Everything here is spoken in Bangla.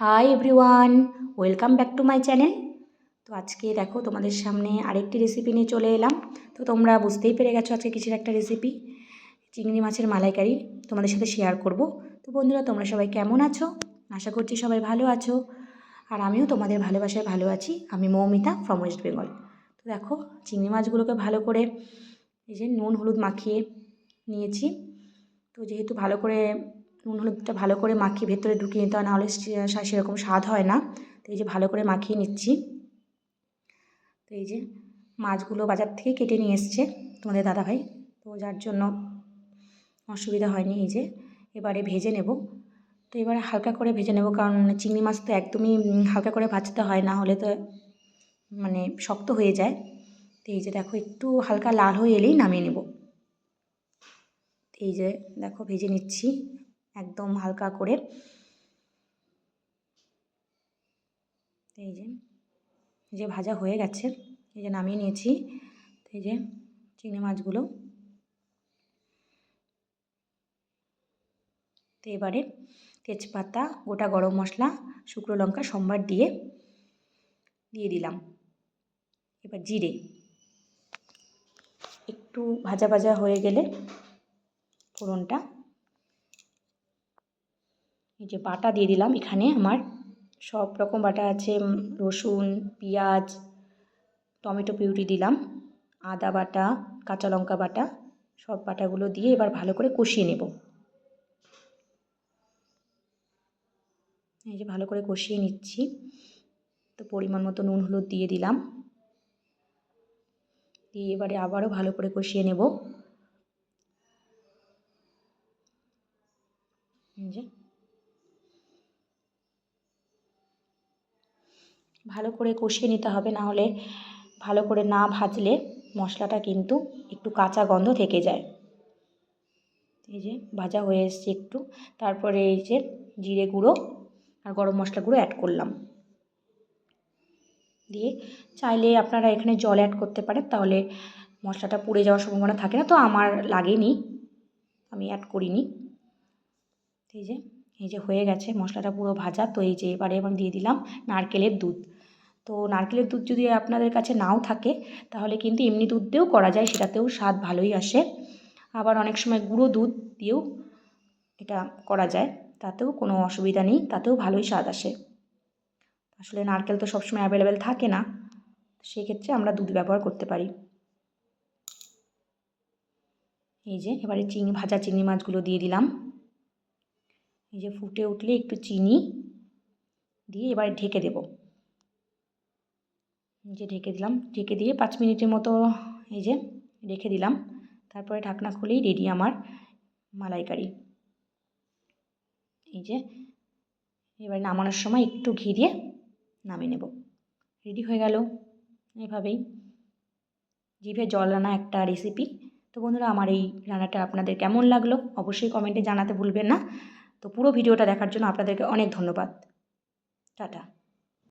Hi everyone welcome back to my channel তো আজকে দেখো তোমাদের সামনে আরেকটি রেসিপি নিয়ে চলে এলাম। তো তোমরা বুঝতেই পেরে গেছো আজকে কিসের একটা রেসিপি চিংড়ি মাছের মালাইকারি তোমাদের সাথে শেয়ার করব। তো বন্ধুরা, তোমরা সবাই কেমন আছো? আশা করছি সবাই ভালো আছো। আর আমিও তোমাদের ভালোবাসায় ভালো আছি। আমি মৌমিতা ফ্রম ওয়েস্ট বেঙ্গল তো দেখো, চিংড়ি মাছগুলোকে ভালো করে এই যে নুন, হলুদ মাখিয়ে নিয়েছি। তো যেহেতু ভালো করে নুন হলুদটা ভালো করে মাখিয়ে ভেতরে ঢুকিয়ে নিতে হয় নাহলে সেরকম স্বাদ হয় না। তো এই যে ভালো করে মাখিয়ে নিচ্ছি। তো এই যে মাছগুলো বাজার থেকে কেটে নিয়ে এসছে তোমাদের দাদাভাই। তো যার জন্য অসুবিধা হয়নি এই যে এবারে ভেজে নেব। তো এবারে হালকা করে ভেজে নেব, কারণ চিংড়ি মাছ তো একদমই হালকা করে ভাজতে হয়, না হলে তো মানে শক্ত হয়ে যায়। তো এই যে দেখো, একটু হালকা লাল হয়ে এলেই নামিয়ে নেব। এই যে দেখো, ভেজে নিচ্ছি। একদম হালকা করে। এই যে যে ভাজা হয়ে গেছে, এই যে নামিয়ে নিয়েছি। এই যে চিংড়ি মাছগুলো। তো এবারে তেজপাতা, গোটা গরম মশলা, শুকনো লঙ্কা, সোমবার দিয়ে দিয়ে দিলাম। এবার জিরে। একটু ভাজা ভাজা হয়ে গেলে ফোড়নটা। এই যে বাটা দিয়ে দিলাম, এখানে আমার সব রকম বাটা আছে রসুন, পেঁয়াজ, টমেটো পিউরি দিলাম, আদা বাটা, কাঁচা লঙ্কা বাটা, সব বাটাগুলো দিয়ে এবার ভালো করে কষিয়ে নেব। এই যে ভালো করে কষিয়ে নিচ্ছি, তো পরিমাণ মতো নুন, হলুদ দিয়ে দিলাম। দিয়ে এবারে আবারও ভালো করে কষিয়ে নেব। যে ভালো করে কষিয়ে নিতে হবে, না হলে ভালো করে না ভাজলে মশলাটা কিন্তু একটু কাঁচা গন্ধ থেকে যায়। এই যে ভাজা হয়ে এসছে একটু। তারপরে এই যে জিরে গুঁড়ো আর গরম মশলা গুঁড়ো অ্যাড করলাম। দিয়ে চাইলে আপনারা এখানে জল অ্যাড করতে পারেন, তাহলে মশলাটা পুড়ে যাওয়ার সম্ভাবনা থাকে না, তো আমার লাগেনি, আমি অ্যাড করিনি। এই যে এই যে হয়ে গেছে মশলাটা পুরো ভাজা, তো এই যে এবারে আমি দিয়ে দিলাম নারকেলের দুধ। তো নারকেলের দুধ যদি আপনাদের কাছে নাও থাকে, তাহলে কিন্তু এমনি দুধ দিয়েও করা যায়, সেটাতেও স্বাদ ভালোই আসে। আবার অনেক সময় গুঁড়ো দুধ দিয়েও এটা করা যায়, তাতেও কোনো অসুবিধা নেই, তাতেও ভালোই স্বাদ আসে। আসলে নারকেল তো সবসময় অ্যাভেলেবেল থাকে না, সেক্ষেত্রে আমরা দুধ ব্যবহার করতে পারি। এই যে, এবারে চিংড়ি ভাজা চিংড়ি মাছগুলো দিয়ে দিলাম। এই যে ফুটে উঠলে একটু চিনি দিয়ে এবারে ঢেকে দেবো। যে ঢেকে দিলাম। ঢেকে দিয়ে পাঁচ মিনিটের মতো এই যে রেখে দিলাম। তারপরে ঢাকনা খুলেই রেডি আমার মালাইকারি। এই যে এবার নামানোর সময় একটু ঘি দিয়ে নামিয়ে নেব। রেডি হয়ে গেল এভাবেই। জিভে জল রান্না একটা রেসিপি তো বন্ধুরা, আমার এই রান্নাটা আপনাদের কেমন লাগল অবশ্যই কমেন্টে জানাতে ভুলবেন না। তো পুরো ভিডিওটা দেখার জন্য আপনাদেরকে অনেক ধন্যবাদ। টাটা।